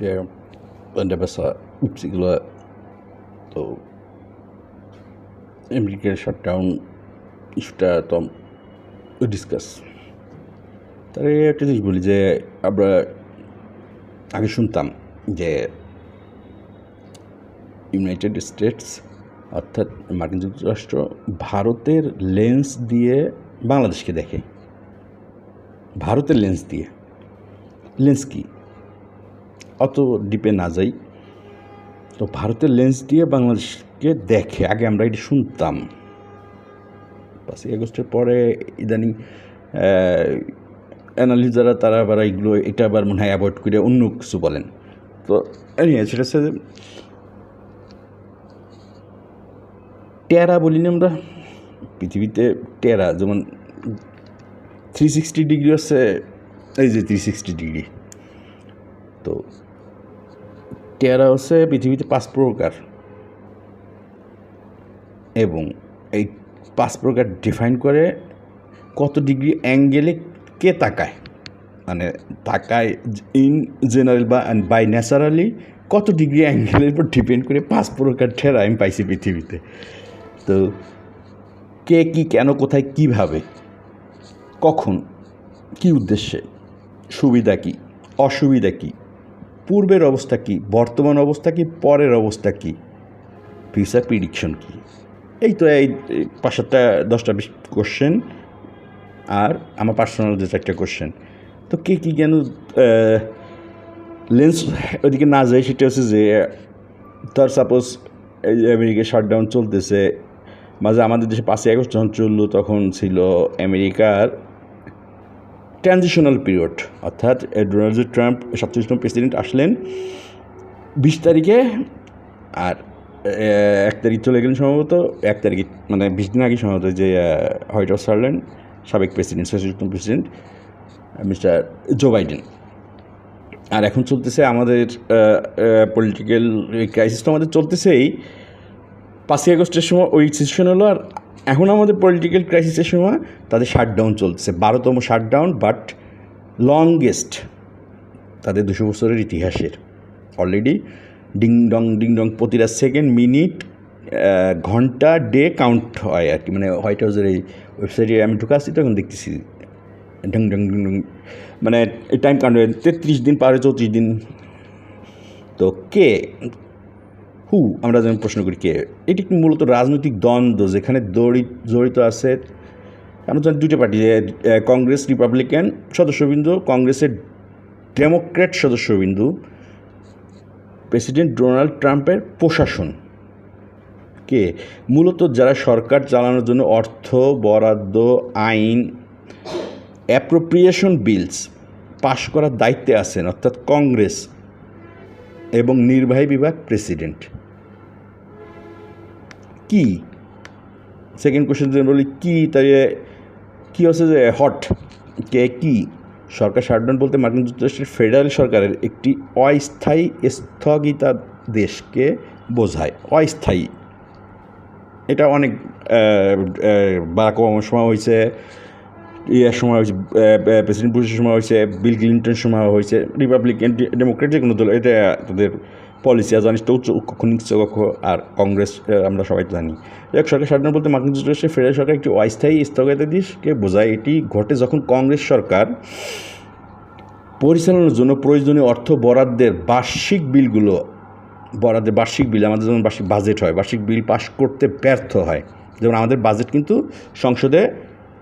der wenn der besser তো আমেরিকার shutdown ইস্যুটা তো ডিসকাস তাহলে একটা জিনিস বলি যে আমরা আগে শুনতাম যে ইউনাইটেড স্টেটস অর্থাৎ মার্কিন যুক্তরাষ্ট্র, ভারতের লেন্স দিয়ে বাংলাদেশকে দেখে। ভারতের লেন্স দিয়ে। লেন্স কি? অত ডিপে না যাই। তো ভারতের লেন্স দিয়ে বাংলাদেশকে দেখে, আগে আমরা এটি শুনতাম। পাঁচই আগস্টের পরে ইদানিং অ্যানালিস্ট যারা তারা আবার এগুলো, এটা আবার মনে হয় অ্যাভয়েড করে অন্য কিছু বলেন। তো সেটা হচ্ছে টেরা বলি না আমরা। পৃথিবীতে টেরা যেমন থ্রি সিক্সটি ডিগ্রি হচ্ছে এই যে থ্রি সিক্সটি ডিগ্রি তো টেরা হচ্ছে পৃথিবীতে পাঁচ প্রকার। এবং এই পাঁচ প্রকার ডিফাইন করে কত ডিগ্রি অ্যাঙ্গেলে কে তাকায়। মানে তাকায় ইন জেনারেল বা বাই ন্যাচারালি কত ডিগ্রি অ্যাঙ্গেলের উপর ডিপেন্ড করে পাঁচ প্রকার ঠেরা আমি পাইছি পৃথিবীতে। তো কে কি, কেন, কোথায়, কীভাবে, কখন, কি উদ্দেশ্যে, সুবিধা কি, অসুবিধা কি পূর্বের অবস্থা কি? বর্তমান অবস্থা কি? পরের অবস্থা কি? ফিউচার প্রিডিকশন কি? এই তো এই পাঁচ সাতটা দশটা বিশ কোশ্চেন আর আমার পার্সোনাল যে চারটা কোশ্চেন তো কে কী কেন লেন্স ওদিকে না যায় সেটা হচ্ছে যে, ধর সাপোজ এই আমেরিকা শাটডাউন চলতেছে, মাঝে আমাদের দেশে পাঁচই আগস্ট যখন চলল তখন ছিল আমেরিকার ট্রানজিশনাল পিরিয়ড, অর্থাৎ ডোনাল্ড ট্রাম্প সবচেয়ে প্রেসিডেন্ট আসলেন, বিশ তারিখে, আর এক তারিখ চলে গেলেন সম্ভবত, এক তারিখে মানে বিশ দিন আগে সম্ভবত যে হোয়াইট হাউস ছাড়লেন সাবেক প্রেসিডেন্ট সচেতন প্রেসিডেন্ট, মিস্টার জো বাইডেন। আর এখন চলতেছে আমাদের পলিটিক্যাল ক্রাইসিস তো আমাদের চলতেছেই। পাঁচই আগস্টের সময় ওই সিচুয়েশন হলো, আর এখন আমাদের পলিটিক্যাল ক্রাইসিসের সময় তাদের শাটডাউন চলছে বারোতম শাটডাউন বাট লংগেস্ট তাদের দুশো বছরের ইতিহাসের। Already ding dong ding dong প্রতিটা সেকেন্ড মিনিট ঘণ্টা ডে কাউন্ট হয় আর কি। মানে হোয়াইট হাউসের এই ওয়েবসাইটে আমি ঢুকে আসছি, তখন দেখতেছি ডং ডং ডং ডং মানে টাইম কাউন্ট তেত্রিশ দিন পারে চৌত্রিশ দিন। তো কে? হু, আমরা যেমন প্রশ্ন করি কে? এটি মূলত রাজনৈতিক দ্বন্দ্ব যেখানে জড়িত আছে। আমরা জানি দুটো পার্টি কংগ্রেস, রিপাবলিকান সদস্যবৃন্দ, কংগ্রেসের ডেমোক্র্যাট সদস্যবিন্দু, প্রেসিডেন্ট ডোনাল্ড ট্রাম্পের প্রশাসন। কে? মূলত যারা সরকার চালানোর জন্য অর্থ, বরাদ্দ, আইন অ্যাপ্রোপ্রিয়েশন বিলস পাশ করার দায়িত্বে আছেন, অর্থাৎ কংগ্রেস এবং নির্বাহী বিভাগ প্রেসিডেন্ট। কি? সেকেন্ড কোশ্চেন যদি বলি, কি তাই কী হচ্ছে যে হট কে কি? সরকার শাটডাউন বলতে মার্কিন যুক্তরাষ্ট্রের ফেডারেল সরকারের একটি অস্থায়ী স্থগিতাদেশকে বোঝায়। অস্থায়ী। এটা অনেক বারাক ওবামার সময় হয়েছে, ইয়ার সময় হয়েছে প্রেসিডেন্ট বুশের সময় হয়েছে, বিল ক্লিন্টনের সময় হয়েছে রিপাবলিক ডেমোক্রেট যে কোনো দল, এটা তাদের পলিসি আর উচ্চ কক্ষ আর কংগ্রেস আমরা সবাই জানি। এক সরকার স্বাধীন বলতে মার্কিন যুক্তরাষ্ট্রের ফেডারেল সরকার একটি অস্থায়ী স্থগিতাদেশকে বোঝায়, এটি ঘটে যখন কংগ্রেস সরকার পরিচালনার জন্য প্রয়োজনীয় অর্থ বরাদ্দের বার্ষিক বিলগুলো, বরাদ্দের বার্ষিক বিল, আমাদের যেমন বার্ষিক বাজেট হয়, বার্ষিক বিল পাস করতে ব্যর্থ হয়। যেমন আমাদের বাজেট কিন্তু সংসদে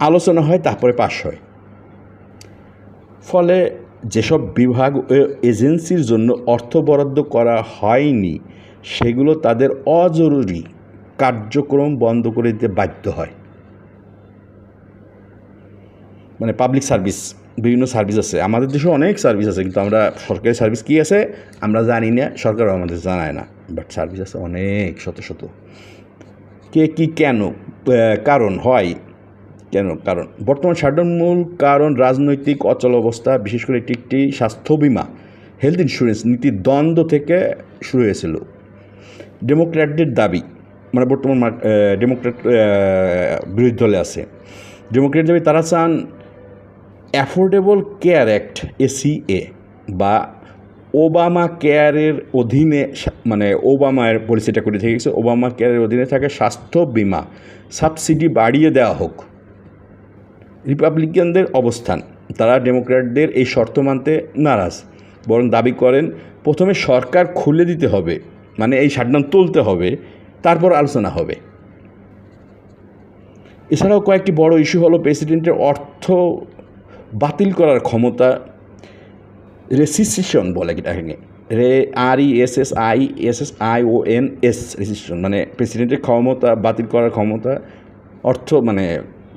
আলোচনা হয়, তারপরে পাশ হয়। ফলে যেসব বিভাগ ও এজেন্সির জন্য অর্থ বরাদ্দ করা হয়নি, সেগুলো তাদের অজরুরি কার্যক্রম বন্ধ করে দিতে বাধ্য হয়। মানে পাবলিক সার্ভিস বিভিন্ন সার্ভিস আছে। আমাদের দেশে অনেক সার্ভিস আছে, কিন্তু আমরা সরকারি সার্ভিস কী আছে, আমরা জানি না, সরকারও আমাদের জানায় না। বাট সার্ভিস আছে অনেক, শত শত। কে কি কেন কারণ হয়? কেন? কারণ, বর্তমান শাটডাউন মূল কারণ রাজনৈতিক অচল অবস্থা, বিশেষ করে এটি একটি স্বাস্থ্য বিমা হেলথ ইন্স্যুরেন্স নীতির দ্বন্দ্ব থেকে শুরু হয়েছিল। ডেমোক্র্যাটদের দাবি মানে বর্তমান ডেমোক্র্যাট বিরোধী দলে আছে। ডেমোক্র্যাট দাবি, তারা চান অ্যাফোর্ডেবল কেয়ার অ্যাক্ট এসিএ বা ওবামা কেয়ারের অধীনে মানে ওবামার পলিসিটা করে থেকে গেছে ওবামা কেয়ারের অধীনে থাকে স্বাস্থ্য বিমা। সাবসিডি বাড়িয়ে দেওয়া হোক। রিপাবলিকানদের অবস্থান। তারা ডেমোক্র্যাটদের এই শর্ত মানতে নারাজ, বরং দাবি করেন, প্রথমে সরকার খুলে দিতে হবে মানে এই শাটডাউন তুলতে হবে, তারপর আলোচনা হবে। এছাড়াও কয়েকটি বড় ইস্যু হলো প্রেসিডেন্টের অর্থ বাতিল করার ক্ষমতা, রেসিসিশন বলে এটাকে রে R E S S I S S I O N S rescission মানে প্রেসিডেন্টের ক্ষমতা বাতিল করার ক্ষমতা, অর্থ মানে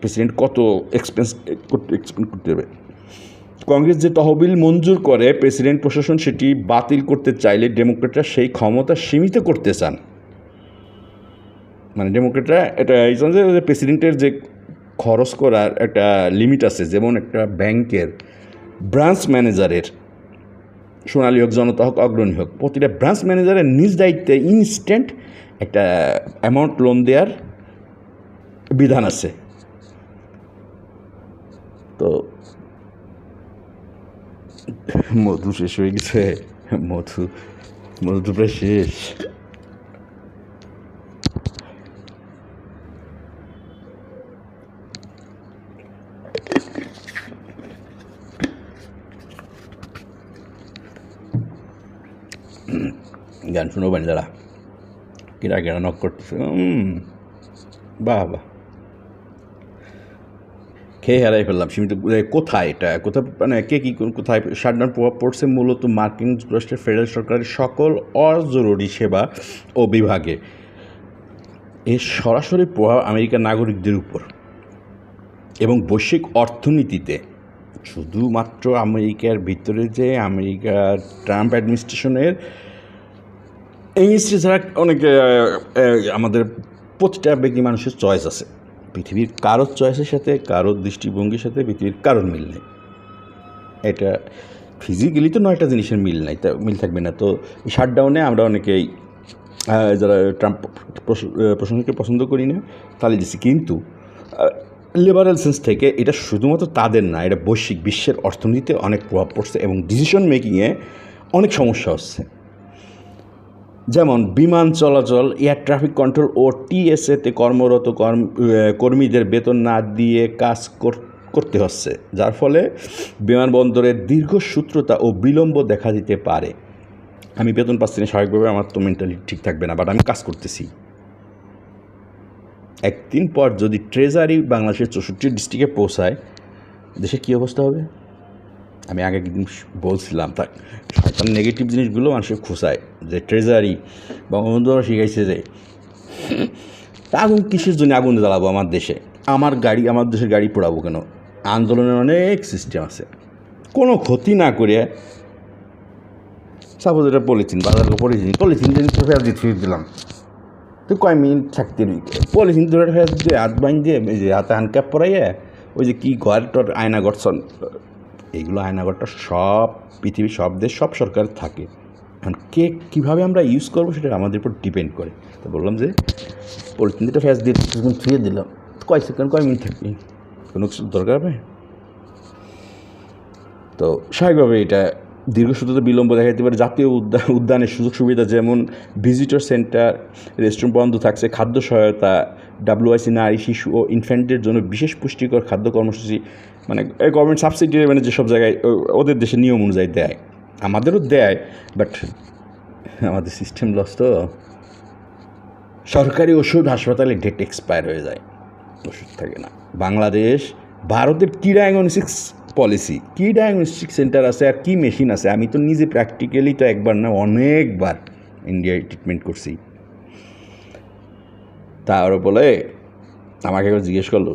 প্রেসিডেন্ট কত এক্সপেন্স করতে এক্সপেন্ড করতে হবে? কংগ্রেস যে তহবিল মঞ্জুর করে, প্রেসিডেন্ট প্রশাসন সেটি বাতিল করতে চাইলে ডেমোক্রেটরা সেই ক্ষমতা সীমিত করতে চান। মানে ডেমোক্রেটরা এটা এই যে প্রেসিডেন্টের যে খরচ করার একটা লিমিট আছে, যেমন একটা ব্যাংকের ব্রাঞ্চ ম্যানেজারের সোনালী হোক, জনতা হোক, অগ্রণী হোক, প্রতিটা ব্রাঞ্চ ম্যানেজারের নিজ দায়িত্বে ইনস্ট্যান্ট একটা অ্যামাউন্ট লোন দেওয়ার বিধান আছে। তো মধু শেষ হয়ে গেছে। মধু মধু প্রায় শেষ। গান শুনো বানি, দাঁড়া। কিরা কিরা নক করতেছে? বাহ বাহ। খেয়ে হারাই ফেললাম। সীমিত কোথায় এটা? কোথায় মানে কে কী, কোথায় শাটডাউন প্রভাব পড়ছে? মূলত মার্কিন যুক্তরাষ্ট্রের ফেডারেল সরকারের সকল অজরুরি সেবা ও বিভাগে। এর সরাসরি প্রভাব আমেরিকার নাগরিকদের উপর। এবং বৈশ্বিক অর্থনীতিতে। শুধুমাত্র আমেরিকার ভিতরে যে আমেরিকার ট্রাম্প অ্যাডমিনিস্ট্রেশনের এই মিনিস্ট্রি ছাড়া অনেক আমাদের প্রতিটা ব্যক্তি মানুষের চয়েস আছে। পৃথিবীর কারোর চয়েসের সাথে কারোর দৃষ্টিভঙ্গির সাথে পৃথিবীর কারোর মিল নেই। এটা ফিজিক্যালি তো নয়টা জিনিসের মিল নাই তা মিল থাকবে না। তো এই শাটডাউনে আমরা অনেকেই যারা ট্রাম্প প্রশ- আহ, প্রশাসনকে পছন্দ করি না তালে দিচ্ছি কিন্তু লিবারেল সেন্স থেকে এটা শুধুমাত্র তাদের না এটা বৈশ্বিক বিশ্বের অর্থনীতিতে অনেক প্রভাব পড়ছে এবং ডিসিশন মেকিংয়ে অনেক সমস্যা হচ্ছে। যেমন বিমান চলাচল এয়ার ট্রাফিক কন্ট্রোল ও টিএসএতে কর্মরত কর্ম কর্মীদের বেতন না দিয়ে কাজ কর- করতে হচ্ছে, যার ফলে বিমানবন্দরের দীর্ঘসূত্রতা ও বিলম্ব দেখা দিতে পারে। আমি বেতন পাচ্ছি না, স্বাভাবিকভাবে আমার তো মেন্টালিটি ঠিক থাকবে না বাট আমি কাজ করতেছি। একদিন পর যদি ট্রেজারি বাংলাদেশের চৌষট্টি ডিস্ট্রিক্টে পৌঁছায় দেশের কী অবস্থা হবে? আমি আগে বলছিলাম, তার নেগেটিভ জিনিসগুলো মানুষের খোঁচায়। যে ট্রেজারি বা বঙ্গবন্ধুরা শিখাইছে যে আগুন কিসের জন্য আগুন জ্বালাবো আমার দেশে? আমার গাড়ি, আমার দেশের গাড়ি পোড়াবো কেন? আন্দোলনের অনেক সিস্টেম আছে। কোনো ক্ষতি না করে সাপোজ এটা পলিথিন বাজার পলিথিন পলিথিন তো ফেরত ফেরত দিলাম। তো কয় মিনিট থাকতে পলিথিন ধরে ফেরত দিয়ে হাত বাঁধ দিয়ে এই যে হাতে হ্যান্ডক্যাপ পরাইয়ে, ওই যে কী ঘর টর আয়না গঠছন এইগুলো আয়নাঘরটা সব পৃথিবীর, সব দেশ, সব সরকার থাকে। এখন কে কীভাবে আমরা ইউজ করব সেটা আমাদের উপর ডিপেন্ড করে। তো বললাম যে, পলিথিনটা ফ্যাস দিয়ে ছুঁয়ে দিলাম। কয় সেকেন্ড, কয় মিনিট থাকবি? কোনো কিছু দরকার হবে? তো স্বাভাবিকভাবে এটা দীর্ঘসূত্রতা বিলম্ব দেখা যেতে পারে। জাতীয় উদ্যান উদ্যানের সুযোগ সুবিধা যেমন ভিজিটর সেন্টার রেস্টুরেন্ট বন্ধ থাকছে, খাদ্য সহায়তা ডাব্লিউআইসি নারী, শিশু ও ইনফ্যান্টের জন্য বিশেষ পুষ্টিকর খাদ্য কর্মসূচি মানে গভর্নমেন্ট সাবসিডি মানে যেসব জায়গায় ওদের দেশের নিয়ম অনুযায়ী দেয়। আমাদেরও দেয় বাট আমাদের সিস্টেম লস তো সরকারি ওষুধ হাসপাতালে ডেট এক্সপায়ার হয়ে যায়, ওষুধ থাকে না। বাংলাদেশ, ভারতের কী ডায়াগনস্টিক্স পলিসি কি ডায়াগনস্টিক সেন্টার আছে আর কী মেশিন আছে? আমি তো নিজে প্র্যাকটিক্যালি তো একবার না, অনেকবার ইন্ডিয়ায় ট্রিটমেন্ট করছি। তার বলে আমাকে জিজ্ঞেস করল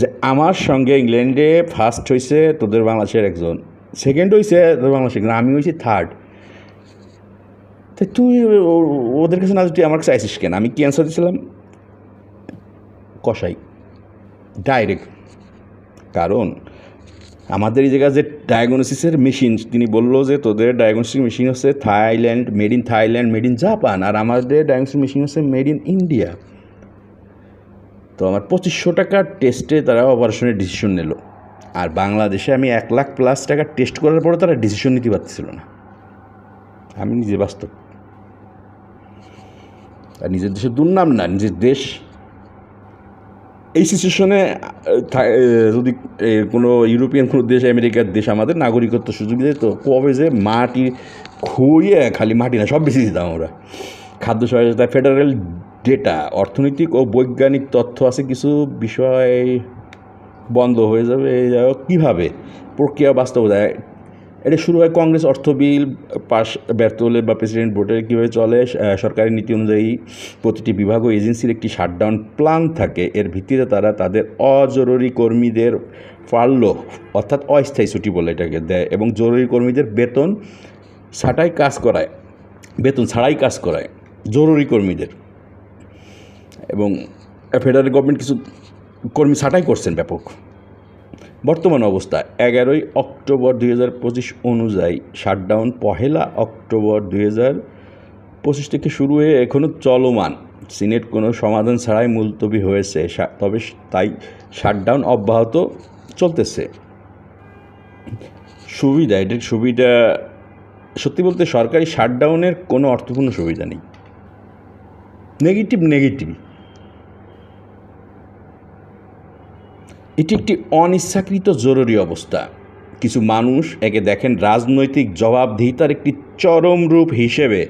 যে, আমার সঙ্গে ইংল্যান্ডে ফার্স্ট হয়েছে তোদের বাংলাদেশের একজন। সেকেন্ড হয়েছে বাংলাদেশের একজন আমি হয়েছি থার্ড তো তুই ওদের কাছে না, তুই আমার কাছে আইসিস কেন? আমি কি অ্যান্সার দিয়েছিলাম কষাই ডাইরেক্ট কারণ আমাদের এই জায়গায় যে ডায়াগনোসিসের মেশিন তিনি বলল যে তোদের ডায়াগনোসিস মেশিন হচ্ছে Thailand made in Thailand made in Japan আর আমাদের ডায়াগনোসিস মেশিন হচ্ছে মেড ইন ইন্ডিয়া তো আমার পঁচিশশো টাকার টেস্টে তারা অপারেশনের ডিসিশন নিল। আর বাংলাদেশে আমি এক লাখ প্লাস টাকা টেস্ট করার পরে তারা ডিসিশন নিতে পারছিল না। আমি নিজে বাস্তব। আর নিজের দেশের দুর্নাম না, নিজের দেশ। এই সিচুয়েশনে যদি কোনো ইউরোপিয়ান কোনো দেশ, আমেরিকার দেশ আমাদের নাগরিকত্ব সুযোগ দেয় তো কবে যে মাটি খুঁড়িয়ে খালি মাটি না, সব বেশি দিতাম আমরা। খাদ্য সহায়তা ফেডারেল ডেটা অর্থনৈতিক ও বৈজ্ঞানিক তথ্য আছে কিছু বিষয় বন্ধ হয়ে যাবে, এই কীভাবে? প্রক্রিয়া বাস্তবতায় এটা শুরু হয় কংগ্রেস অর্থ বিল পাশ ব্যর্থ হলে বা প্রেসিডেন্ট ভোটের কীভাবে চলে সরকারি নীতি অনুযায়ী প্রতিটি বিভাগ ও এজেন্সির একটি শাটডাউন প্ল্যান থাকে। এর ভিত্তিতে তারা তাদের অজরুরি কর্মীদের ফার্ল অর্থাৎ অস্থায়ী ছুটি বলে এটাকে দেয় এবং জরুরি কর্মীদের বেতন ছাটাই কাজ করায়, বেতন ছাড়াই কাজ করায় জরুরি কর্মীদের। এবং ফেডারেল গভর্নমেন্ট কিছু কর্মী ছাঁটাই করছেন ব্যাপক। বর্তমান অবস্থা, এগারোই অক্টোবর দুই হাজার পঁচিশ অনুযায়ী শাটডাউন পহেলা অক্টোবর দুই পঁচিশ থেকে শুরু হয়ে এখনও চলমান। সিনেট কোনো সমাধান ছাড়াই মুলতবি হয়েছে তবে তাই শাটডাউন অব্যাহত চলতেছে। সুবিধা, এটার সুবিধা, সত্যি বলতে সরকারি শাটডাউনের কোনো অর্থপূর্ণ সুবিধা নেই। Negative negative. এটি একটি অনিচ্ছাকৃত জরুরি অবস্থা। কিছু মানুষ একে দেখেন রাজনৈতিক জবাবদিহিতার একটি চরম রূপ হিসেবে,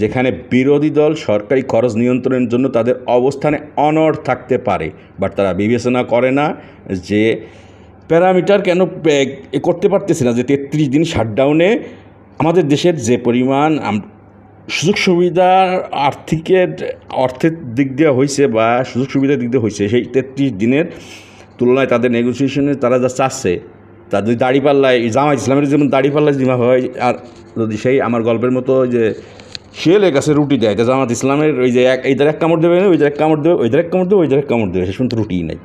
যেখানে বিরোধী দল সরকারি খরচ নিয়ন্ত্রণের জন্য তাদের অবস্থানে অনড় থাকতে পারে। বাট তারা বিবেচনা করে না যে প্যারামিটার কেন করতে পারতেছে না, যে তেত্রিশ দিন শাটডাউনে আমাদের দেশের যে পরিমাণ সুযোগ সুবিধা আর্থিকের, অর্থের দিক দিয়ে হয়েছে বা সুযোগ সুবিধার দিক দিয়ে হয়েছে সেই তেত্রিশ দিনের তুলনায় তাদের নেগোসিয়েশনে তারা যা চাচ্ছে তাদের দাড়ি পাল্লায় জামাত ইসলামের যেমন দাড়ি পাল্লায় জিমা হয়, আর যদি সেই আমার গল্পের মতো যে শিয়ালের কাছে রুটি দেয় তো জামাত ইসলামের ওই যে এক এইদের এক কামড় দেবে ওই এক কামড় দেবে ওই এক কামড় দেবে ওই এক কামড় দেবে, সে শুনতে রুটিই নাই।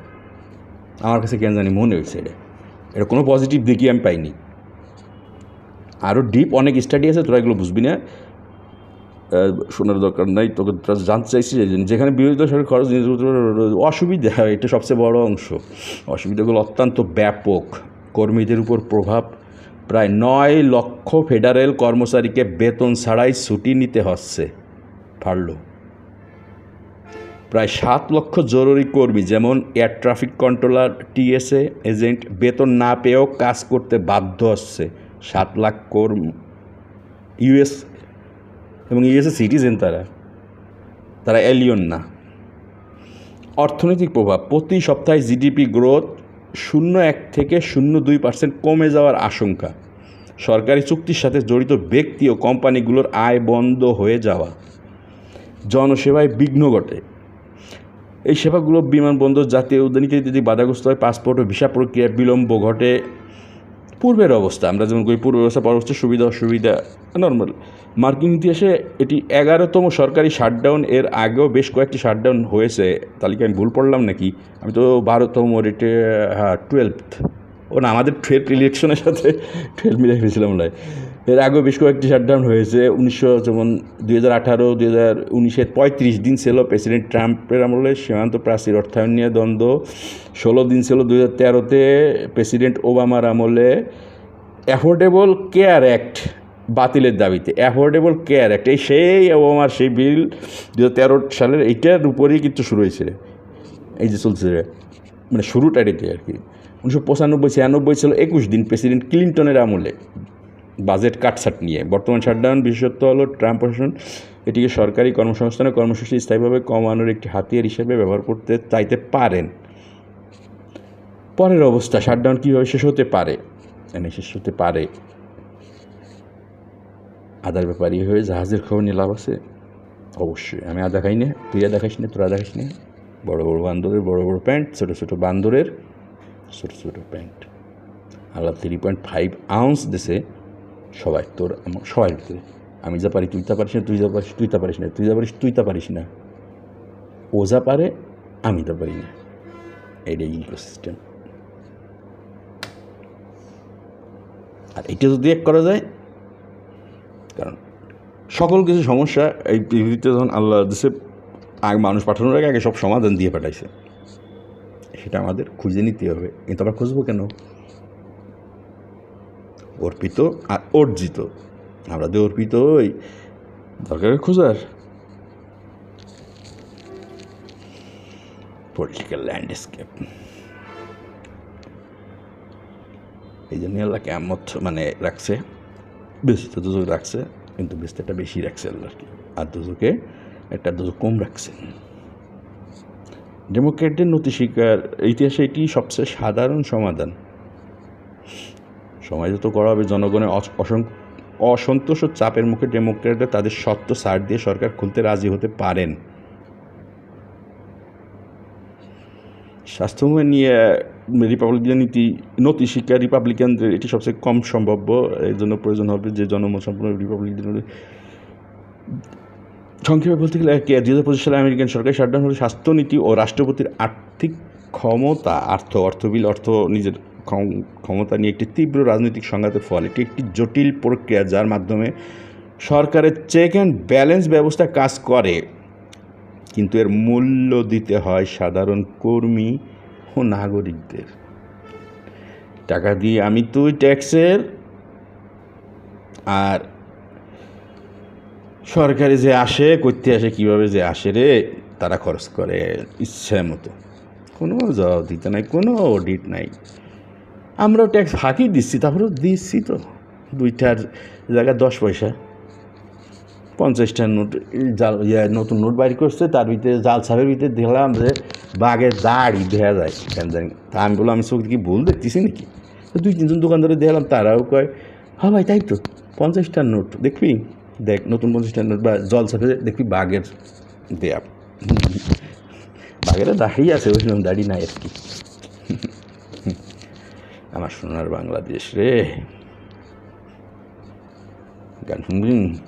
আমার কাছে কেন জানি মনে হয়েছে এটা। এটা কোনো পজিটিভ দিকই আমি পাইনি। আরও ডিপ অনেক স্টাডি আছে, তোরা এগুলো বুঝবি না। শোনার দরকার নাই, তোকে জানতে চাইছি যেখানে বিরোধী দল খরচ অসুবিধা এটা সবচেয়ে বড় অংশ। অসুবিধাগুলো অত্যন্ত ব্যাপক। কর্মীদের উপর প্রভাব। প্রায় নয় লক্ষ ফেডারেল কর্মচারীকে বেতন ছাড়াই ছুটি নিতে হচ্ছে। পারল। প্রায় সাত লক্ষ জরুরি কর্মী, যেমন air traffic controller TSA agent বেতন না পেয়েও কাজ করতে বাধ্য হচ্ছে। সাত লাখ কর্মী ইউএস এবং ইউএসএ সিটিজেন তারা তারা এলিয়ন না। অর্থনৈতিক প্রভাব, প্রতি সপ্তাহে জিডিপি গ্রোথ শূন্য এক থেকে শূন্য দুই পার্সেন্ট কমে যাওয়ার আশঙ্কা। সরকারি চুক্তির সাথে জড়িত ব্যক্তি ও কোম্পানিগুলোর আয় বন্ধ হয়ে যাওয়া। জনসেবায় বিঘ্ন ঘটে। এই সেবাগুলো বিমানবন্দর, জাতীয় উদ্যানিকে যদি বাধাগ্রস্ত হয় পাসপোর্ট ও ভিসা প্রক্রিয়ায় বিলম্ব ঘটে। পূর্বের অবস্থা। আমরা যেমন করি পূর্বের অবস্থা পরবর্তী সুবিধা অসুবিধা নর্মাল মার্কিন ইতিহাসে এটি এগারোতম সরকারি শাটডাউন এর আগেও বেশ কয়েকটি শাটডাউন হয়েছে। তালিকা আমি ভুল পড়লাম নাকি? আমি তো বারোতম রেটে হ্যাঁ টুয়েলভ ও না, আমাদের টুয়েলভ ইলেকশনের সাথে টুয়েলভ মিলে ফেলেছিলাম হয় এর আগেও বেশ কয়েকটি শাটডাউন হয়েছে। উনিশশো যেমন দুই হাজার আঠারো, দুই হাজার উনিশের পঁয়ত্রিশ দিন ছিল প্রেসিডেন্ট ট্রাম্পের আমলে সীমান্ত প্রাচীর অর্থায়ন নিয়ে দ্বন্দ্ব। ষোলো দিন ছিল দুই হাজার তেরোতে প্রেসিডেন্ট ওবামার আমলে অ্যাফোর্ডেবল কেয়ার অ্যাক্ট বাতিলের দাবিতে। অ্যাফোর্ডেবল কেয়ার অ্যাক্ট এই সেই ওবামার সেই বিল দু হাজার তেরো সালের, এইটার উপরেই কিন্তু শুরু হয়েছে। এই যে চলছে। মানে শুরুটা এটাতে আর কি। উনিশশো পঁচানব্বই, ছিয়ানব্বই ছিল একুশ দিন প্রেসিডেন্ট ক্লিন্টনের আমলে বাজেট কাটছাট নিয়ে। বর্তমান শাটডাউন বিশেষত্ব হলো ট্রাম্প প্রশাসন এটিকে সরকারি কর্মসংস্থান কর্মসূচি স্থায়ীভাবে কমানোর একটি হাতিয়ার হিসেবে ব্যবহার করতে চাইতে পারেন। পরের অবস্থা, শাটডাউন কীভাবে শেষ হতে পারে? এনে শেষ হতে পারে। আদার ব্যাপারই হয়ে জাহাজের খবর নিয়ে লাভ আছে? অবশ্যই। আমি আদা খাই না, তুই আদা খাইস না, তোরা আদা খাইস না। বড় বড় বান্দরের, বড় বড় প্যান্ট, ছোটো ছোটো বান্দরের, ছোটো ছোটো প্যান্ট। আল্লাহ থ্রি পয়েন্ট ফাইভ আউন্স দেশে সবাই, তোর সবাই ভিতরে আমি যা পারি তুই তা পারিস না, তুই যা পারিস, তুই তা পারিস না, তুই যা পারিস, তুই তা পারিস না। ও যা পারে, আমি তা পারি না। এটাই ইকোসিস্টেম আর এটা যদি এক করা যায়, কারণ সকল কিছু সমস্যা এই পৃথিবীতে যখন আল্লাহ দেশে আগে মানুষ পাঠানোর আগে আগে সব সমাধান দিয়ে পাঠাইছে। সেটা আমাদের খুঁজে নিতে হবে। কিন্তু আমরা খুঁজবো কেন? অর্পিত আর অর্জিত। আমরা দিয়ে অর্পিত ওই দরকারের খোঁজার। পলিটিক্যাল ল্যান্ডস্কেপ এই জন্য আল্লাহ কেমত মানে রাখছে। বেশি তো দুজক রাখছে, কিন্তু বিস্তারটা বেশি রাখছে আল্লাহ আর কি। আর দুজকে একটা কম রাখছে। ডেমোক্রেটদের নতি স্বীকার, ইতিহাসে এটি সবচেয়ে সাধারণ সমাধান। সমাজত করা হবে জনগণের অসন্তোষ ও চাপের মুখে ডেমোক্রেটরা তাদের সত্য সার দিয়ে সরকার খুলতে রাজি হতে পারেন। স্বাস্থ্যময় নিয়ে রিপাবলিকান নীতি, নতি শিক্ষা রিপাবলিকানদের এটি সবচেয়ে কম সম্ভাব্য এই জন্য প্রয়োজন হবে যে জনমত সম্পূর্ণ রিপাবলিকান সংক্ষেপে বলতে গেলে দুই হাজার পঁচিশ সালে আমেরিকান সরকার শাটডাউন হলে স্বাস্থ্যনীতি ও রাষ্ট্রপতির আর্থিক ক্ষমতা, আর্থ, অর্থবিল, অর্থ নিজের ক্ষম- ক্ষমতা নিয়ে একটি তীব্র রাজনৈতিক সংঘাতের ফল এটি একটি জটিল প্রক্রিয়া যার মাধ্যমে সরকারের চেক অ্যান্ড ব্যালেন্স ব্যবস্থা কাজ করে। কিন্তু এর মূল্য দিতে হয় সাধারণ কর্মী ও নাগরিকদের। টাকা দিয়ে আমি তুই ট্যাক্সের আর সরকারি যে আসে, করতে আসে, কীভাবে যে আসে রে, তারা খরচ করে ইচ্ছে মতো। কোনো জবাব দিতে নাই, কোনো অডিট নাই। আমরাও ট্যাক্স ফাঁকি দিচ্ছি, তারপরেও দিচ্ছি তো। দুইটার জায়গায় দশ পয়সা। পঞ্চাশটা নোট, জাল ইয়ে নতুন নোট বাইর করছে, তার ভিতরে জাল ছাপের ভিতরে দেখলাম যে বাঘের দাড়ি দেখা যায় কেন জানি। তা আমি বললাম, আমি চোখ কি ভুল দেখতেছি নাকি? দুই, তিনজন দোকানদারে দেখলাম, তারাও কয় হ্যাঁ ভাই, তাই তো। পঞ্চাশটার নোট, দেখবি? দেখ, নতুন বন্ধু স্ট্যান্ডার্ড বা জল ছাপে দেখবি বাঘের দেয়া। বাঘের দাঁড়িয়ে আছে, ওই রকম দাড়ি নাই আর কি। আমার সোনার বাংলাদেশ রে। গান শুনবি?